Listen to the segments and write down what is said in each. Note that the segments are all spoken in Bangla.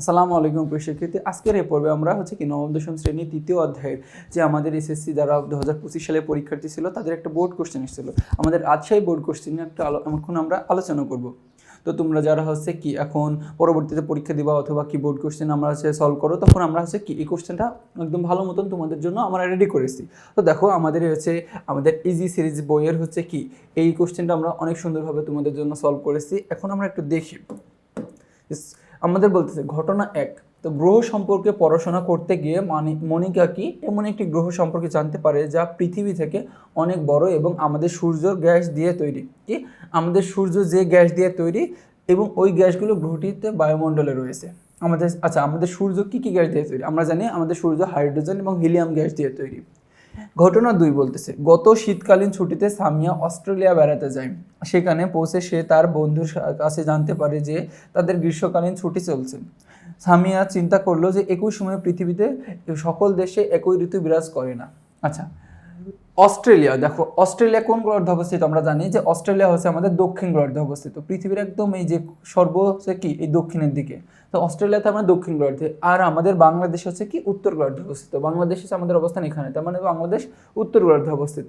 আসসালামু আলাইকুম প্রিয় শিক্ষার্থী। আজকের এই পর্বে আমরা হচ্ছে কি নবম, দশম শ্রেণি তৃতীয় অধ্যায়ের যে আমাদের এসএসসি যারা দু হাজার পঁচিশ সালে পরীক্ষার্থী ছিল, তাদের একটা বোর্ড কোশ্চেন এসেছিল। আমাদের সেই বোর্ড কোশ্চেন একটা আলো এখন আমরা আলোচনা করব। তো তোমরা যারা হচ্ছে কি এখন পরবর্তীতে পরীক্ষা দিবা অথবা কি বোর্ড কোশ্চেন আমরা হচ্ছে সলভ করো, তখন আমরা হচ্ছে কি এই কোশ্চেনটা একদম ভালো মতন তোমাদের জন্য আমরা রেডি করেছি তো দেখো আমাদের হচ্ছে, আমাদের ইজি সিরিজ বইয়ের হচ্ছে কি এই কোশ্চেনটা আমরা অনেক সুন্দরভাবে তোমাদের জন্য সলভ করেছি এখন আমরা একটু দেখি। আমাদের বলতেছে, ঘটনা এক। তো গ্রহ সম্পর্কে পড়াশোনা করতে গিয়ে মানি, মনিকা কি এমন একটি গ্রহ সম্পর্কে জানতে পারে যা পৃথিবী থেকে অনেক বড় এবং আমাদের সূর্য গ্যাস দিয়ে তৈরি? কি? আমাদের সূর্য যে গ্যাস দিয়ে তৈরি এবং ওই গ্যাসগুলো গ্রহটিতে বায়ুমণ্ডলে রয়েছে। আমাদের আচ্ছা আমাদের সূর্য কী কী গ্যাস দিয়ে তৈরি? আমরা জানি আমাদের সূর্য হাইড্রোজেন এবং হিলিয়াম গ্যাস দিয়ে তৈরি। ঘটনা দুই বলতেছে, গত শীতকালীন ছুটিতে সামিয়া অস্ট্রেলিয়া বেড়াতে যায়। সেখানে পৌঁছে সে তার বন্ধুর কাছে জানতে পারে যে তাদের গ্রীষ্মকালীন ছুটি চলছে। সামিয়া চিন্তা করল যে একই সময়ে পৃথিবীতে সকল দেশে একই ঋতু বিরাজ করে না। আচ্ছা অস্ট্রেলিয়া, দেখো অস্ট্রেলিয়া কোন গ্রহে অবস্থিত? আমরা জানি যে অস্ট্রেলিয়া হচ্ছে আমাদের দক্ষিণ গ্রহে অবস্থিত। পৃথিবীর একদম এই যে সর্ব হচ্ছে কি? এই দক্ষিণের দিকে। তো অস্ট্রেলিয়াতে আমরা দক্ষিণ গ্রহে আর আমাদের বাংলাদেশ হচ্ছে কি? উত্তর গ্রহে অবস্থিত। বাংলাদেশ হচ্ছে আমাদের অবস্থান এখানে। তার মানে বাংলাদেশ উত্তর গ্রহে অবস্থিত।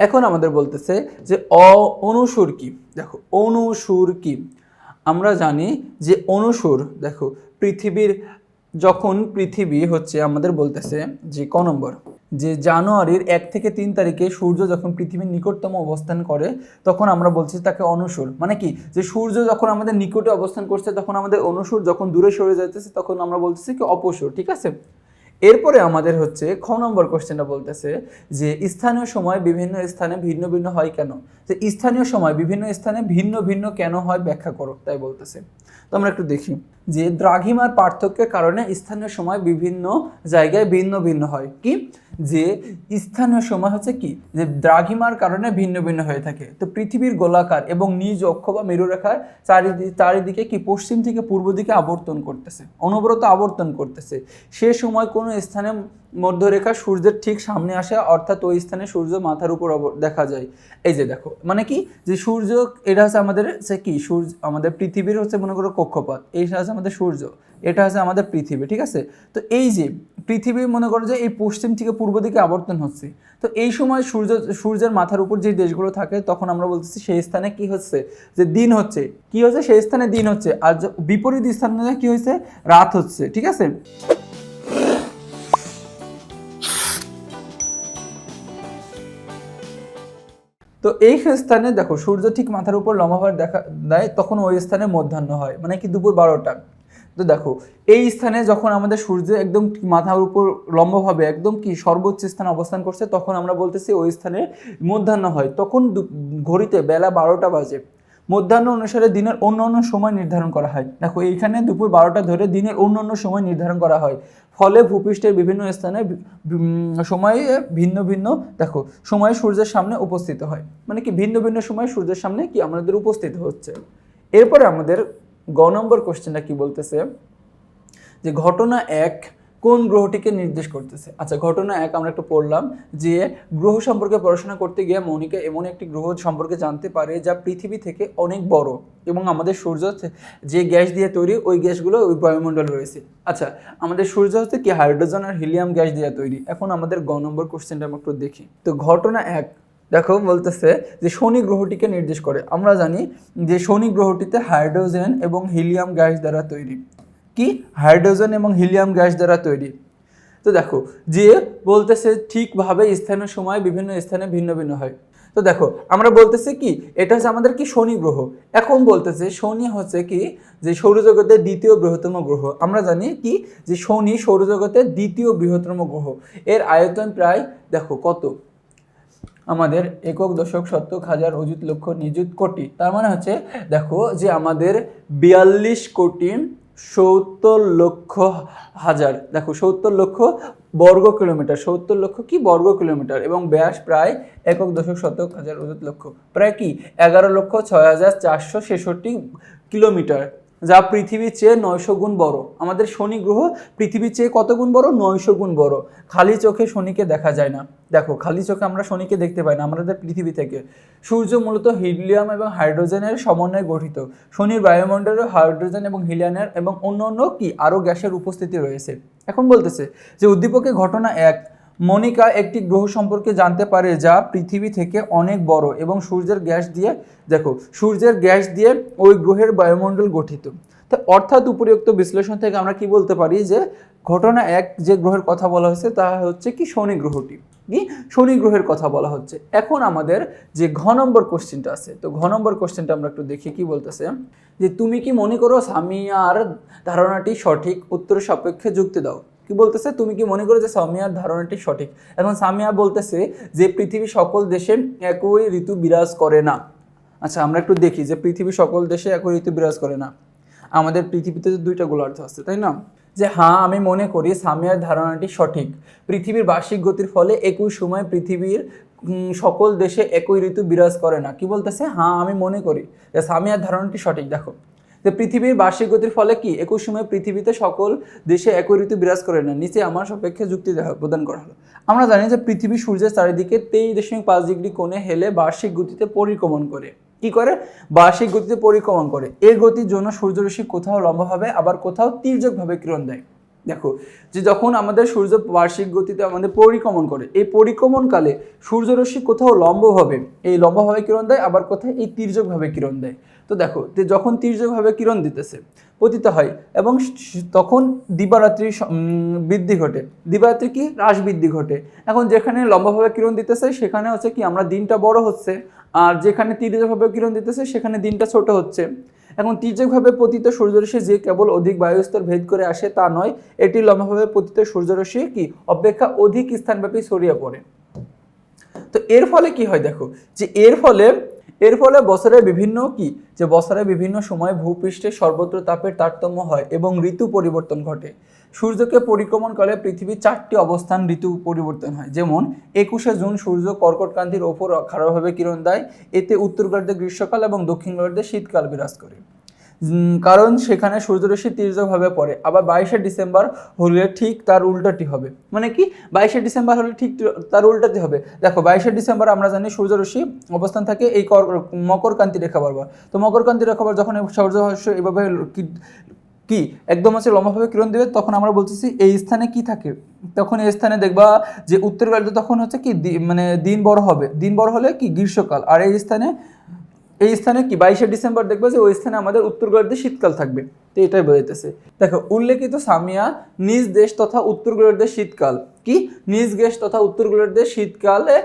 এখন আমাদের বলতেছে যে অ অনুসুর কি? দেখো, অনুসুর কি? আমরা জানি যে অনুসুর, দেখো, পৃথিবীর, যখন পৃথিবী হচ্ছে আমাদের বলতেছে যে ক নম্বর? যে জানুয়ারির এক থেকে তিন তারিখে সূর্য যখন পৃথিবীর নিকটতম অবস্থান করে, তখন আমরা বলছি তাকে অনুসুর মানে কি? যে সূর্য যখন আমাদের নিকটে অবস্থান করছে, তখন আমাদের অনুসুর যখন দূরে সরে যাইতেছে, তখন আমরা বলতেছি কি অপসুর ঠিক আছে? এরপরে আমাদের হচ্ছে খ নম্বর কোশ্চেনটা বলতেছে যে স্থানীয় সময় বিভিন্ন স্থানে ভিন্ন ভিন্ন হয় কেন? যে স্থানীয় সময় বিভিন্ন স্থানে ভিন্ন ভিন্ন কেন হয় ব্যাখ্যা করো, তাই বলতেছে। তো আমরা একটু দেখি। যে দ্রাঘিমার পার্থক্যের কারণে স্থানীয় সময় বিভিন্ন জায়গায় ভিন্ন ভিন্ন হয়। কি? যে স্থানীয় সময় হচ্ছে কি? যে দ্রাঘিমার কারণে ভিন্ন ভিন্ন হয়ে থাকে। তো পৃথিবীর গোলাকার এবং নিজ অক্ষ বা মেরুরেখার চারিদিকে চারিদিকে কি পশ্চিম থেকে পূর্ব দিকে আবর্তন করতেছে, অনবরত আবর্তন করতেছে। সে সময় কোনো স্থানে মধ্যরেখা সূর্যের ঠিক সামনে আসে, অর্থাৎ ওই স্থানে সূর্য মাথার উপর দেখা যায়। এই যে দেখো মানে কি? যে সূর্য, এটা হচ্ছে আমাদের, সে কি? সূর্য, আমাদের পৃথিবীর হচ্ছে মনে করো কক্ষপথ। এইটা হচ্ছে আমাদের সূর্য, এটা হচ্ছে আমাদের পৃথিবী, ঠিক আছে? তো এই যে পৃথিবী মনে করো যে এই পশ্চিম থেকে পূর্ব দিকে আবর্তন হচ্ছে, তো এই সময় সূর্য, সূর্যের মাথার উপর যে দেশগুলো থাকে, তখন আমরা বলতেছি সেই স্থানে কি হচ্ছে? যে দিন হচ্ছে। কি হচ্ছে? সেই স্থানে দিন হচ্ছে। আর বিপরীত স্থানে কি হয়েছে? রাত হচ্ছে, ঠিক আছে? তো এই স্থানে দেখো, সূর্য ঠিক মাথার উপর লম্বাভাবে দেখা দেয়, তখন ওই স্থানে মধ্যাহ্ন হয় মানে কি দুপুর বারোটা। তো দেখো, এই স্থানে যখন আমাদের সূর্য একদম মাথার উপর লম্বভাবে একদম কি সর্বোচ্চ স্থানে অবস্থান করছে, তখন আমরা বলতেছি ওই স্থানে মধ্যাহ্ন হয়। তখন ঘড়িতে বেলা বারোটা বাজে। মধ্যাহ্ন অনুসারে দিনের অন্য অন্য সময় নির্ধারণ করা হয়। দেখো, এইখানে দুপুর বারোটা ধরে দিনের অন্য অন্য সময় নির্ধারণ করা হয়। ফলে ভূপৃষ্ঠের বিভিন্ন স্থানে সময়ে ভিন্ন ভিন্ন, দেখো, সময় সূর্যের সামনে উপস্থিত হয়। মানে কি, ভিন্ন ভিন্ন সময়ে সূর্যের সামনে কি আমাদের উপস্থিত হচ্ছে। এরপরে আমাদের গ নম্বর কোশ্চেনটা কি বলতেছে? যে ঘটনা এক কোন গ্রহটিকে নির্দেশ করতেছে? আচ্ছা ঘটনা এক, আমরা একটু পড়লাম যে গ্রহ সম্পর্কে পড়াশোনা করতে গিয়ে মনিকা এমন একটি গ্রহ সম্পর্কে জানতে পারে যা পৃথিবী থেকে অনেক বড় এবং আমাদের সূর্য যে গ্যাস দিয়ে তৈরি, ওই গ্যাসগুলো ওই বায়ুমণ্ডল রয়েছে। আচ্ছা আমাদের সূর্য হচ্ছে কি হাইড্রোজেন আর হিলিয়াম গ্যাস দিয়ে তৈরি? এখন আমাদের গ নম্বর কোশ্চেনটা আমরা একটু দেখি। তো ঘটনা এক, দেখো বলতেছে যে শনি গ্রহটিকে নির্দেশ করে। আমরা জানি যে শনি গ্রহটিতে হাইড্রোজেন এবং হিলিয়াম গ্যাস দ্বারা তৈরি। কি? হাইড্রোজেন এবং হিলিয়াম গ্যাস দ্বারা তৈরি। তো দেখো, যে বলতেছে ঠিকভাবে স্থানীয় সময় বিভিন্ন স্থানে ভিন্ন ভিন্ন হয়। তো দেখো, আমরা বলতেছি কি, এটা হচ্ছে আমাদের কি শনি গ্রহ। এখন বলতেছে শনি হচ্ছে কি, যে সৌরজগতের দ্বিতীয় বৃহত্তম গ্রহ। আমরা জানি কি, যে শনি সৌরজগতের দ্বিতীয় বৃহত্তম গ্রহ। এর আয়তন প্রায়, দেখো কত? আমাদের একক দশক শতক হাজার অযুত লক্ষ নিযুত কোটি। তার মানে হচ্ছে, দেখো যে আমাদের বিয়াল্লিশ কোটি সত্তর লক্ষ হাজার, দেখো সত্তর লক্ষ বর্গ কিলোমিটার, সত্তর লক্ষ কি বর্গ কিলোমিটার এবং ব্যাস প্রায় একক দশক শতক হাজার লক্ষ। প্রায় কি? এগারো লক্ষ ছয় হাজার চারশো ছেষট্টি কিলোমিটার। যা পৃথিবীর চেয়ে নয়শো গুণ বড়। আমাদের শনি গ্রহ পৃথিবীর চেয়ে কত গুণ বড়? নয়শো গুণ বড়। খালি চোখে শনিকে দেখা যায় না। দেখো, খালি চোখে আমরা শনিকে দেখতে পাই না, আমাদের পৃথিবী থেকে। সূর্য মূলত হিলিয়াম এবং হাইড্রোজেনের সমন্বয়ে গঠিত। শনির বায়ুমণ্ডলে হাইড্রোজেন এবং হিলিয়ামের এবং অন্য অন্য কি আরও গ্যাসের উপস্থিতি রয়েছে। এখন বলতেছে যে উদ্দীপকের ঘটনা এক। মনিকা একটি গ্রহ সম্পর্কে জানতে পারে যা পৃথিবী থেকে অনেক বড় এবং সূর্যের গ্যাস দিয়ে, দেখো, সূর্যের গ্যাস দিয়ে ওই গ্রহের বায়ুমণ্ডল গঠিত। তো অর্থাৎ উপরিউক্ত বিশ্লেষণ থেকে আমরা কি বলতে পারি যে, ঘটনা এক যে গ্রহের কথা বলা হয়েছে তা হচ্ছে কি শনি গ্রহটি। কি? শনি গ্রহের কথা বলা হচ্ছে। এখন আমাদের যে ঘ নম্বর কোশ্চেনটা আছে, তো ঘ নম্বর কোশ্চেনটা আমরা একটু দেখি কি বলতেছে, যে তুমি কি মনে করো সামিয়ার ধারণাটি সঠিক উত্তর সাপেক্ষে যুক্তি দাও? কি বলতেছে? তুমি কি মনে করো যে সামিয়ার ধারণাটি সঠিক? এখন সামিয়া বলতেছে যে পৃথিবী সকল দেশে একই ঋতু বিরাজ করে না। আচ্ছা আমরা একটু দেখি যে পৃথিবী সকল দেশে একই ঋতু বিরাজ করে না। আমাদের পৃথিবীতে দুইটা গোলার্ধ আছে, তাই না? যে হ্যাঁ আমি মনে করি সামিয়ার ধারণাটি সঠিক। পৃথিবীর বার্ষিক গতির ফলে একই সময় পৃথিবীর সকল দেশে একই ঋতু বিরাজ করে না। কি বলতেছে? হ্যাঁ আমি মনে করি যে সামিয়ার ধারণাটি সঠিক। দেখো যে পৃথিবীর বার্ষিক গতির ফলে কি? একই সময়ে পৃথিবীতে সকল দেশে একই ঋতু বিরাজ করে না। নিচে আমার সাপেক্ষে যুক্তি প্রদান করা হলো। আমরা জানি যে পৃথিবী সূর্যের চারিদিকে তেইশ দশমিক পাঁচ ডিগ্রি কোণে হেলে বার্ষিক গতিতে পরিক্রমণ করে। কি করে? বার্ষিক গতিতে পরিক্রমণ করে। এর গতির জন্য সূর্যরশ্মি কোথাও লম্বাভাবে আবার কোথাও তীর্যকভাবে কিরণ দেয়। দেখো, যে যখন আমাদের সূর্য বার্ষিক গতিতে আমাদের পরিক্রমণ করে, এই পরিক্রমণকালে সূর্যরশ্মি কোথাও লম্বভাবে এই লম্বভাবে কিরণ দেয়, আবার কোথায় এই তীর্যকভাবে কিরণ দেয়। তো দেখো, যে যখন তীর্যকভাবে কিরণ দিতেছে, পতিত হয়, এবং তখন দিবারাত্রি বৃদ্ধি ঘটে। দিবারাত্রি কি? হ্রাস বৃদ্ধি ঘটে। এখন যেখানে লম্বাভাবে কিরণ দিতেছে, সেখানে হচ্ছে কি, আমরা দিনটা বড় হচ্ছে, আর যেখানে তীর্যকভাবে কিরণ দিতেছে, সেখানে দিনটা ছোট হচ্ছে। এখন তীর্যকভাবে পতিত সূর্যরশ্মি যে কেবল অধিক বায়ুস্তর ভেদ করে আসে তা নয়, এটি লম্বাভাবে পতিত সূর্যরশ্মি কি? অপেক্ষা অধিক স্থানব্যাপী ছড়িয়ে পড়ে। তো এর ফলে কি হয় দেখো, যে এর ফলে এর ফলে বছরের বিভিন্ন কি? যে বছরের বিভিন্ন সময় ভূপৃষ্ঠে সর্বত্র তাপের তারতম্য হয় এবং ঋতু পরিবর্তন ঘটে। সূর্যকে পরিক্রমণকালে পৃথিবীর চারটি অবস্থান ঋতু পরিবর্তন হয়। যেমন, একুশে জুন সূর্য কর্কটকান্তির ওপর খারাপভাবে কিরণ দেয়। এতে উত্তর গোলার্ধে গ্রীষ্মকাল এবং দক্ষিণ গোলার্ধে শীতকাল বিরাজ করে। কারণ সেখানে সূর্যরশ্মি তীর্যকভাবে পড়ে। আবার বাইশে ডিসেম্বর হলে ঠিক তার উল্টাটি হবে। মানে কি? বাইশে ডিসেম্বর হলে ঠিক তার উল্টাটি হবে। দেখো, বাইশে ডিসেম্বর আমরা জানি সূর্যরশ্মি অবস্থান থাকে এই কর মকরকান্তি রেখা বরাবর। তো মকরকান্তি রেখা বরাবর যখন সূর্যরশ্মি এভাবে কি? একদম হচ্ছে লম্বাভাবে কিরণ দেবে, তখন আমরা বলতেছি এই স্থানে কি থাকে? তখন এই স্থানে দেখবা যে উত্তর গোলার্ধে তখন হচ্ছে কি মানে দিন বড় হবে। দিন বড় হলে কি? গ্রীষ্মকাল। আর এই স্থানে এই স্থানে কি? বাইশে ডিসেম্বর দেখবে যে ওই স্থানে আমাদের উত্তর শীতকাল থাকবে। তো এটাই বোঝাইতেছে দেখো, উল্লেখিত সামিয়া নিজ দেশ তথা উত্তর গোলার্ধে শীতকাল। কি? নিজ দেশ তথা উত্তর গোলার্ধে শীতকালে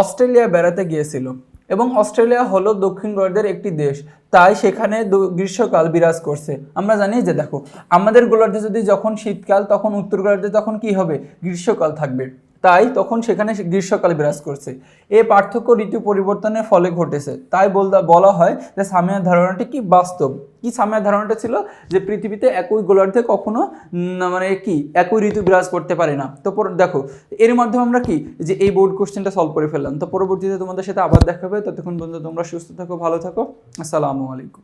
অস্ট্রেলিয়া বেড়াতে গিয়েছিল। এবং অস্ট্রেলিয়া হলো দক্ষিণ গোলার্ধের একটি দেশ, তাই সেখানে গ্রীষ্মকাল বিরাজ করছে। আমরা জানি যে দেখো, আমাদের গোলার্ধে যদি যখন শীতকাল, তখন উত্তর গোলার্ধে তখন কি হবে? গ্রীষ্মকাল থাকবে। তাই তখন সেখানে গ্রীষ্মকাল বিরাজ করছে। এই পার্থক্য ঋতু পরিবর্তনের ফলে ঘটেছে। তাই বলা হয় যে সামিয়ার ধারণাটি কি বাস্তব? কি সামিয়ার ধারণাটা ছিল যে পৃথিবীতে একই গোলার্ধে কখনো মানে কি, একই ঋতু বিরাজ করতে পারে না? তো দেখো, এর মাধ্যমে আমরা কি, যে এই বোর্ড কোশ্চেনটা সলভ করে ফেললাম। তো পরবর্তীতে তোমাদের সাথে আবার দেখা হবে। ততক্ষণ পর্যন্ত তোমরা সুস্থ থাকো, ভালো থাকো। আসসালামু আলাইকুম।